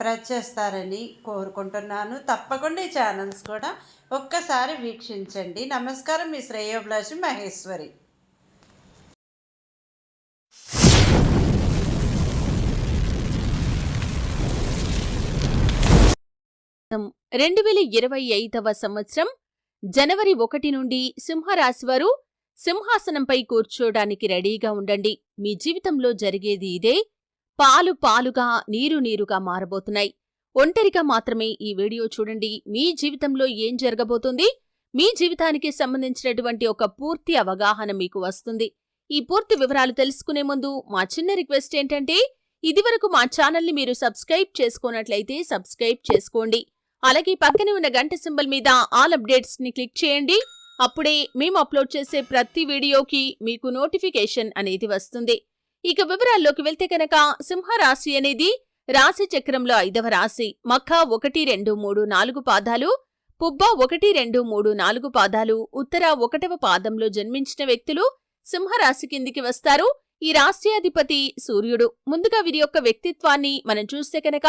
Press చేస్తారని కోరుకుంటున్నాను. తప్పకుండా ఈ ఛానల్స్ కూడా ఒక్కసారి వీక్షించండి. నమస్కారం మీ శ్రేయోభిలాషి మహేశ్వరి. రెండు వేల ఇరవై ఐదవ సంవత్సరం జనవరి ఒకటి నుండి సింహరాశివారు సింహాసనంపై కూర్చోడానికి రెడీగా ఉండండి. మీ జీవితంలో జరిగేది ఇదే. పాలు పాలుగా నీరు నీరుగా మారబోతున్నాయి. ఒంటరిగా మాత్రమే ఈ వీడియో చూడండి. మీ జీవితంలో ఏం జరగబోతుంది? మీ జీవితానికి సంబంధించినటువంటి ఒక పూర్తి అవగాహన మీకు వస్తుంది. ఈ పూర్తి వివరాలు తెలుసుకునే ముందు మా చిన్న రిక్వెస్ట్ ఏంటంటే ఇదివరకు మా ఛానల్ని మీరు సబ్స్క్రైబ్ చేసుకున్నట్లయితే సబ్స్క్రైబ్ చేసుకోండి. అలాగే పక్కనే ఉన్న గంట సింబల్ మీద ఆల్ అప్డేట్స్ని క్లిక్ చేయండి. అప్పుడే మేము అప్లోడ్ చేసే ప్రతి వీడియోకి మీకు నోటిఫికేషన్ అనేది వస్తుంది. ఇక వివరాల్లోకి వెళ్తే కనుక సింహరాశి అనేది రాశి చక్రంలో ఐదవ రాశి. మఖ ఒకటి రెండు మూడు నాలుగు పాదాలు పుబ్బ ఒకటి రెండు మూడు నాలుగు పాదాలు ఉత్తర ఒకటవ పాదంలో జన్మించిన వ్యక్తులు సింహరాశి కిందికి వస్తారు. ఈ రాష్ట్రాధిపతి సూర్యుడు. ముందుగా వీరి యొక్క వ్యక్తిత్వాన్ని మనం చూస్తే కనుక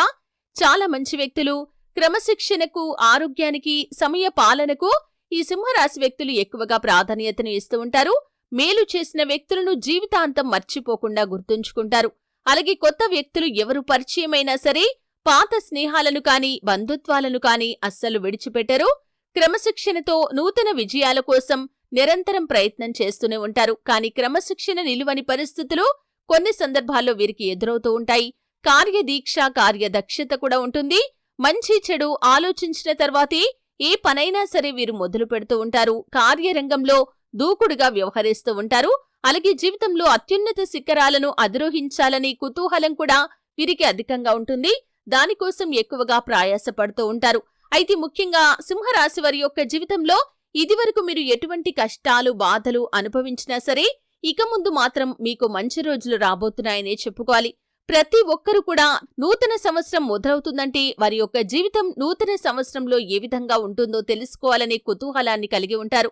చాలా మంచి వ్యక్తులు. క్రమశిక్షణకు ఆరోగ్యానికి సమయ పాలనకు ఈ సింహరాశి వ్యక్తులు ఎక్కువగా ప్రాధాన్యతను ఇస్తూ ఉంటారు. మేలు చేసిన వ్యక్తులను జీవితాంతం మర్చిపోకుండా గుర్తుంచుకుంటారు. అలాగే కొత్త వ్యక్తులు ఎవరు పరిచయమైనా సరే పాత స్నేహాలను కానీ బంధుత్వాలను కానీ అస్సలు విడిచిపెట్టరు. క్రమశిక్షణతో నూతన విజయాల కోసం నిరంతరం ప్రయత్నం చేస్తూనే ఉంటారు. కానీ క్రమశిక్షణ నిలువని పరిస్థితులు కొన్ని సందర్భాల్లో వీరికి ఎదురవుతూ ఉంటాయి. కార్యదీక్ష కార్యదక్షత కూడా ఉంటుంది. మంచి చెడు ఆలోచించిన తర్వాతే ఏ పనైనా సరే వీరు మొదలు పెడుతూ ఉంటారు. కార్యరంగంలో దూకుడుగా వ్యవహరిస్తూ ఉంటారు. అలాగే జీవితంలో అత్యున్నత శిఖరాలను అధిరోహించాలని కుతూహలం కూడా వీరికి అధికంగా ఉంటుంది. దానికోసం ఎక్కువగా ప్రయాసపడుతూ ఉంటారు. అయితే ముఖ్యంగా సింహరాశి వారి యొక్క జీవితంలో ఇదివరకు మీరు ఎటువంటి కష్టాలు బాధలు అనుభవించినా సరే ఇక ముందు మాత్రం మీకు మంచి రోజులు రాబోతున్నాయనే చెప్పుకోవాలి. ప్రతి ఒక్కరూ కూడా నూతన సంవత్సరం మొదలవుతుందంటే వారి యొక్క జీవితం నూతన సంవత్సరంలో ఏ విధంగా ఉంటుందో తెలుసుకోవాలనే కుతూహలాన్ని కలిగి ఉంటారు.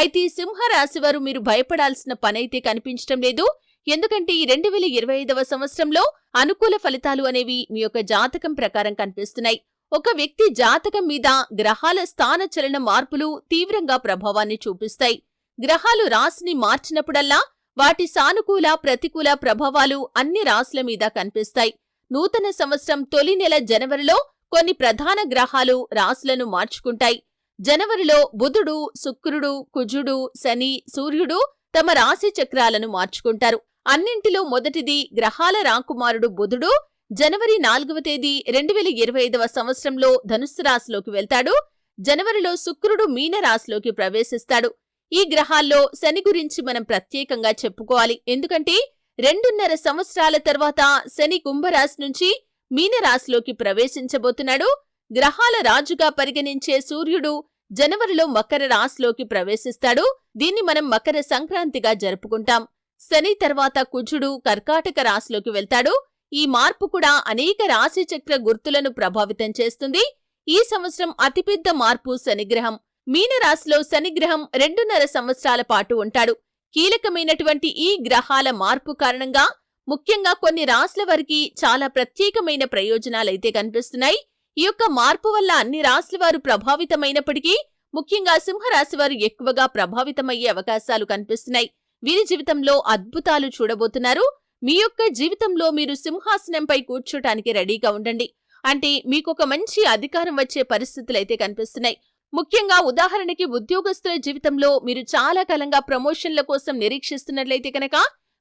అయితే సింహరాశి వారు మీరు భయపడాల్సిన పనైతే కనిపించటం లేదు. ఎందుకంటే ఈ రెండు వేల ఇరవై ఐదవ సంవత్సరంలో అనుకూల ఫలితాలు అనేవి మీ యొక్క జాతకం ప్రకారం కనిపిస్తున్నాయి. ఒక వ్యక్తి జాతకం మీద గ్రహాల స్థాన చలన మార్పులు తీవ్రంగా ప్రభావాన్ని చూపిస్తాయి. గ్రహాలు రాశిని మార్చినప్పుడల్లా వాటి సానుకూల ప్రతికూల ప్రభావాలు అన్ని రాశుల మీద కనిపిస్తాయి. నూతన సంవత్సరం తొలి నెల జనవరిలో కొన్ని ప్రధాన గ్రహాలు రాశులను మార్చుకుంటాయి. జనవరిలో బుధుడు శుక్రుడు కుజుడు శని సూర్యుడు తమ రాశి చక్రాలను మార్చుకుంటారు. అన్నింటిలో మొదటిది గ్రహాల రాకుమారుడు బుధుడు. జనవరి నాలుగవ తేదీ రెండు వేల ఇరవై ఐదవ సంవత్సరంలో ధనుస్సు రాశిలోకి వెళ్తాడు. జనవరిలో శుక్రుడు మీన రాశిలోకి ప్రవేశిస్తాడు. ఈ గ్రహాల్లో శని గురించి మనం ప్రత్యేకంగా చెప్పుకోవాలి. ఎందుకంటే రెండున్నర సంవత్సరాల తర్వాత శని కుంభరాశి నుంచి మీనరాశిలోకి ప్రవేశించబోతున్నాడు. గ్రహాల రాజుగా పరిగణించే సూర్యుడు జనవరిలో మకర రాశిలోకి ప్రవేశిస్తాడు. దీన్ని మనం మకర సంక్రాంతిగా జరుపుకుంటాం. శని తర్వాత కుజుడు కర్కాటక రాశిలోకి వెళ్తాడు. ఈ మార్పు కూడా అనేక రాశిచక్ర గుర్తులను ప్రభావితం చేస్తుంది. ఈ సంవత్సరం అతిపెద్ద మార్పు శనిగ్రహం. మీనరాశిలో శనిగ్రహం రెండున్నర సంవత్సరాల పాటు ఉంటాడు. కీలకమైనటువంటి ఈ గ్రహాల మార్పు కారణంగా ముఖ్యంగా కొన్ని రాశుల వారికి చాలా ప్రత్యేకమైన ప్రయోజనాలైతే కనిపిస్తున్నాయి. ఈ యొక్క మార్పు వల్ల అన్ని రాశుల వారు ప్రభావితమైనప్పటికీ ముఖ్యంగా సింహరాశి వారు ఎక్కువగా ప్రభావితమయ్యే అవకాశాలు కనిపిస్తున్నాయి. వీరి జీవితంలో అద్భుతాలు చూడబోతున్నారు. మీ యొక్క జీవితంలో మీరు సింహాసనంపై కూర్చోటానికి రెడీగా ఉండండి. అంటే మీకొక మంచి అధికారం వచ్చే పరిస్థితులైతే కనిపిస్తున్నాయి. ముఖ్యంగా ఉదాహరణకి ఉద్యోగస్తుల జీవితంలో మీరు చాలా కాలంగా ప్రమోషన్ల కోసం నిరీక్షిస్తున్నట్లయితే కనుక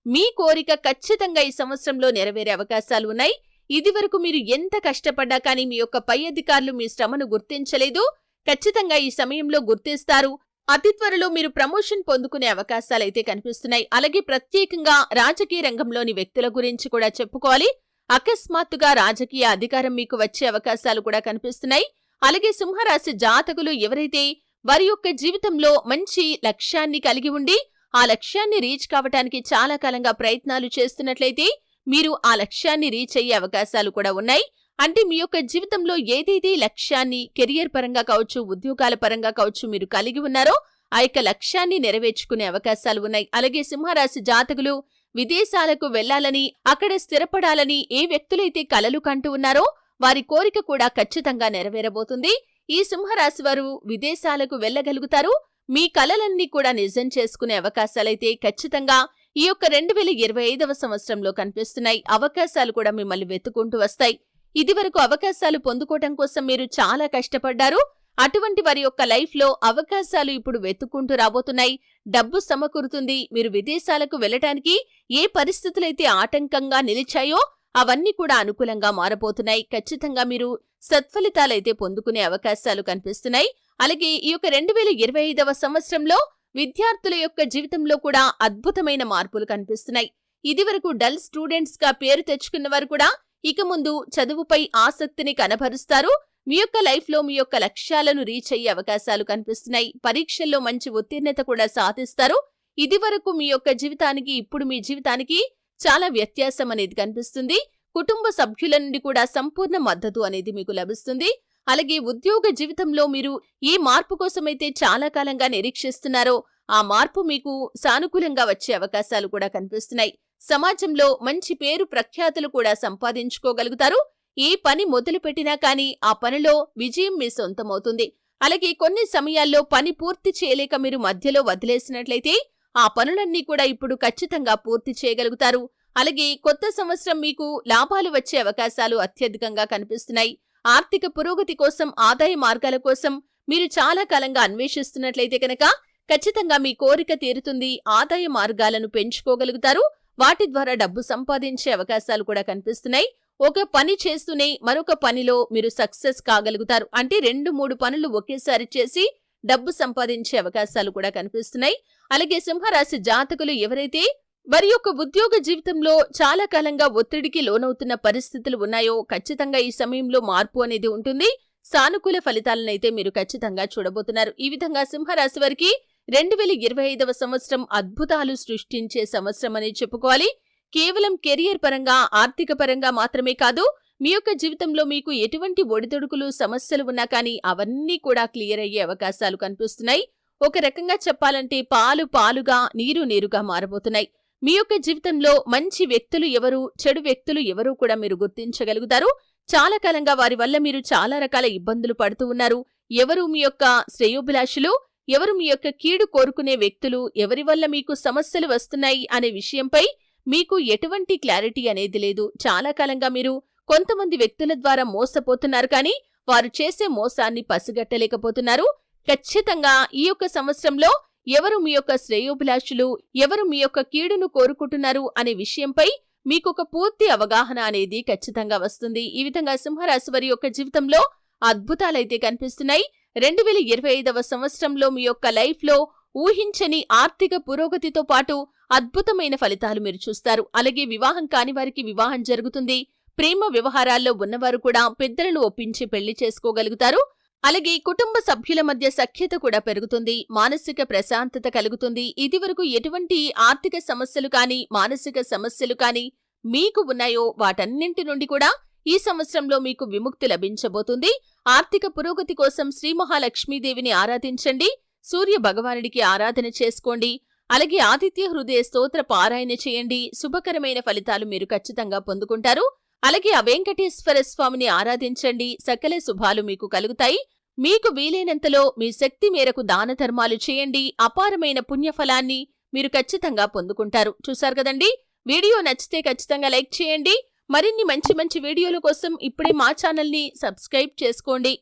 మీ కోరిక ఖచ్చితంగా ఈ సంవత్సరంలో నెరవేరే అవకాశాలు ఉన్నాయి. ఇదివరకు మీరు ఎంత కష్టపడ్డా కానీ మీ యొక్క పై అధికారులు మీ శ్రమను గుర్తించలేదు. ఖచ్చితంగా ఈ సమయంలో గుర్తిస్తారు. అతి త్వరలో మీరు ప్రమోషన్ పొందుకునే అవకాశాలైతే కనిపిస్తున్నాయి. అలాగే ప్రత్యేకంగా రాజకీయ రంగంలోని వ్యక్తుల గురించి కూడా చెప్పుకోవాలి. అకస్మాత్తుగా రాజకీయ అధికారం మీకు వచ్చే అవకాశాలు కూడా కనిపిస్తున్నాయి. అలాగే సింహరాశి జాతకులు ఎవరైతే వారి యొక్క జీవితంలో మంచి లక్ష్యాన్ని కలిగి ఉండి ఆ లక్ష్యాన్ని రీచ్ కావటానికి చాలా కాలంగా ప్రయత్నాలు చేస్తున్నట్లయితే మీరు ఆ లక్ష్యాన్ని రీచ్ అయ్యే అవకాశాలు కూడా ఉన్నాయి. అంటే మీ యొక్క జీవితంలో ఏదైతే లక్ష్యాన్ని కెరియర్ పరంగా కావచ్చు ఉద్యోగాల పరంగా కావచ్చు మీరు కలిగి ఉన్నారో ఆ యొక్క లక్ష్యాన్ని నెరవేర్చుకునే అవకాశాలు ఉన్నాయి. అలాగే సింహరాశి జాతకులు విదేశాలకు వెళ్ళాలని అక్కడ స్థిరపడాలని ఏ వ్యక్తులైతే కలలు కంటూ ఉన్నారో వారి కోరిక కూడా ఖచ్చితంగా నెరవేరబోతుంది. ఈ సింహరాశి వారు విదేశాలకు వెళ్ళగలుగుతారు మీ కలలన్నీ కూడా నిజం చేసుకునే అవకాశాలైతే ఖచ్చితంగా ఈ యొక్క రెండు వేల ఇరవై ఐదవ సంవత్సరంలో కనిపిస్తున్నాయి. అవకాశాలు కూడా మిమ్మల్ని వెతుకుంటూ వస్తాయి. ఇదివరకు అవకాశాలు పొందుకోవటం కోసం మీరు చాలా కష్టపడ్డారు. అటువంటి వారి యొక్క లైఫ్లో అవకాశాలు ఇప్పుడు వెతుక్కుంటూ రాబోతున్నాయి. డబ్బు సమకూరుతుంది. మీరు విదేశాలకు వెళ్ళటానికి ఏ పరిస్థితులైతే ఆటంకంగా నిలిచాయో అవన్నీ కూడా అనుకూలంగా మారబోతున్నాయి. ఖచ్చితంగా మీరు సత్ఫలితాలైతే పొందుకునే అవకాశాలు కనిపిస్తున్నాయి. అలాగే ఈ యొక్క రెండు వేల ఇరవై ఐదవ సంవత్సరంలో విద్యార్థుల యొక్క జీవితంలో కూడా అద్భుతమైన మార్పులు కనిపిస్తున్నాయి. ఇదివరకు డల్ స్టూడెంట్స్గా పేరు తెచ్చుకున్న వారు కూడా ఇక ముందు చదువుపై ఆసక్తిని కనబరుస్తారు. మీ యొక్క లైఫ్లో మీ యొక్క లక్ష్యాలను రీచ్ అయ్యే అవకాశాలు కనిపిస్తున్నాయి. పరీక్షల్లో మంచి ఉత్తీర్ణత కూడా సాధిస్తారు. ఇది వరకు మీ యొక్క జీవితానికి ఇప్పుడు మీ జీవితానికి చాలా వ్యత్యాసం అనేది కనిపిస్తుంది. కుటుంబ సభ్యుల నుండి కూడా సంపూర్ణ మద్దతు అనేది మీకు లభిస్తుంది. అలాగే ఉద్యోగ జీవితంలో మీరు ఏ మార్పు కోసమైతే చాలా కాలంగా నిరీక్షిస్తున్నారో ఆ మార్పు మీకు సానుకూలంగా వచ్చే అవకాశాలు కూడా కనిపిస్తున్నాయి. సమాజంలో మంచి పేరు ప్రఖ్యాతులు కూడా సంపాదించుకోగలుగుతారు. ఏ పని మొదలుపెట్టినా కానీ ఆ పనిలో విజయం మీ సొంతమవుతుంది. అలాగే కొన్ని సమయాల్లో పని పూర్తి చేయలేక మీరు మధ్యలో వదిలేసినట్లయితే ఆ పనులన్నీ కూడా ఇప్పుడు ఖచ్చితంగా పూర్తి చేయగలుగుతారు. అలాగే కొత్త సంవత్సరం మీకు లాభాలు వచ్చే అవకాశాలు అత్యధికంగా కనిపిస్తున్నాయి. ఆర్థిక పురోగతి కోసం ఆదాయ మార్గాల కోసం మీరు చాలా కాలంగా అన్వేషిస్తున్నట్లయితే కనుక ఖచ్చితంగా మీ కోరిక తీరుతుంది. ఆదాయ మార్గాలను పెంచుకోగలుగుతారు. వాటి ద్వారా డబ్బు సంపాదించే అవకాశాలు కూడా కనిపిస్తున్నాయి. ఒక పని చేస్తూనే మరొక పనిలో మీరు సక్సెస్ కాగలుగుతారు. అంటే రెండు మూడు పనులు ఒకేసారి చేసి డబ్బు సంపాదించే అవకాశాలు కూడా కనిపిస్తున్నాయి. అలాగే సింహరాశి జాతకులు ఎవరైతే వారి యొక్క ఉద్యోగ జీవితంలో చాలా కాలంగా ఒత్తిడికి లోనవుతున్న పరిస్థితులు ఉన్నాయో ఖచ్చితంగా ఈ సమయంలో మార్పు అనేది ఉంటుంది. సానుకూల ఫలితాలనైతే మీరు ఖచ్చితంగా చూడబోతున్నారు. ఈ విధంగా సింహరాశి వారికి రెండు వేల ఇరవై ఐదవ సంవత్సరం అద్భుతాలు సృష్టించే సంవత్సరం అనే చెప్పుకోవాలి. కేవలం కెరియర్ పరంగా ఆర్థిక పరంగా మాత్రమే కాదు మీ యొక్క జీవితంలో మీకు ఎటువంటి ఒడిదొడుకులు సమస్యలు ఉన్నా కానీ అవన్నీ కూడా క్లియర్ అయ్యే అవకాశాలు కనిపిస్తున్నాయి. ఒక రకంగా చెప్పాలంటే పాలు పాలుగా నీరు నీరుగా మారబోతున్నాయి. మీ యొక్క జీవితంలో మంచి వ్యక్తులు ఎవరు చెడు వ్యక్తులు ఎవరు కూడా మీరు గుర్తించగలుగుతారు. చాలా కాలంగా వారి వల్ల మీరు చాలా రకాల ఇబ్బందులు పడుతూ ఉన్నారు. ఎవరు మీ యొక్క శ్రేయోభిలాషులు? ఎవరు మీ యొక్క కీడు కోరుకునే వ్యక్తులు? ఎవరి వల్ల మీకు సమస్యలు వస్తున్నాయి అనే విషయంపై మీకు ఎటువంటి క్లారిటీ అనేది లేదు. చాలా కాలంగా మీరు కొంతమంది వ్యక్తుల ద్వారా మోసపోతున్నారు కానీ వారు చేసే మోసాన్ని పసిగట్టలేకపోతున్నారు. ఖచ్చితంగా ఈ యొక్క సంవత్సరంలో ఎవరు మీ యొక్క శ్రేయోభిలాషులు ఎవరు మీ యొక్క కీడును కోరుకుంటున్నారు అనే విషయంపై మీకు ఒక పూర్తి అవగాహన అనేది ఖచ్చితంగా వస్తుంది. ఈ విధంగా సింహరాశి వారి యొక్క జీవితంలో అద్భుతాలైతే కనిపిస్తున్నాయి. రెండు వేల ఇరవై ఐదవ సంవత్సరంలో మీ యొక్క లైఫ్లో ఊహించని ఆర్థిక పురోగతితో పాటు అద్భుతమైన ఫలితాలు మీరు చూస్తారు. అలాగే వివాహం కాని వారికి వివాహం జరుగుతుంది. ప్రేమ వ్యవహారాల్లో ఉన్నవారు కూడా పెద్దలను ఒప్పించి పెళ్ళి చేసుకోగలుగుతారు. అలాగే కుటుంబ సభ్యుల మధ్య సఖ్యత కూడా పెరుగుతుంది మానసిక ప్రశాంతత కలుగుతుంది. ఇదివరకు ఎటువంటి ఆర్థిక సమస్యలు కానీ మానసిక సమస్యలు కానీ మీకు ఉన్నాయో వాటన్నింటి నుండి కూడా ఈ సంవత్సరంలో మీకు విముక్తి లభించబోతుంది. ఆర్థిక పురోగతి కోసం శ్రీ మహాలక్ష్మీదేవిని ఆరాధించండి. సూర్య భగవానుడికి ఆరాధన చేసుకోండి. అలాగే ఆదిత్య హృదయ స్తోత్ర పారాయణ చేయండి. శుభకరమైన ఫలితాలు మీరు ఖచ్చితంగా పొందుకుంటారు. అలాగే ఆ వెంకటేశ్వర స్వామిని ఆరాధించండి. సకల శుభాలు మీకు కలుగుతాయి. మీకు వీలైనంతలో మీ శక్తి మేరకు దాన ధర్మాలు చేయండి. అపారమైన పుణ్యఫలాన్ని మీరు ఖచ్చితంగా పొందుకుంటారు. చూశారు కదండి? వీడియో నచ్చితే ఖచ్చితంగా లైక్ చేయండి. మరిన్ని మంచి మంచి వీడియోల కోసం ఇప్పుడే మా ఛానల్ని సబ్స్క్రైబ్ చేసుకోండి.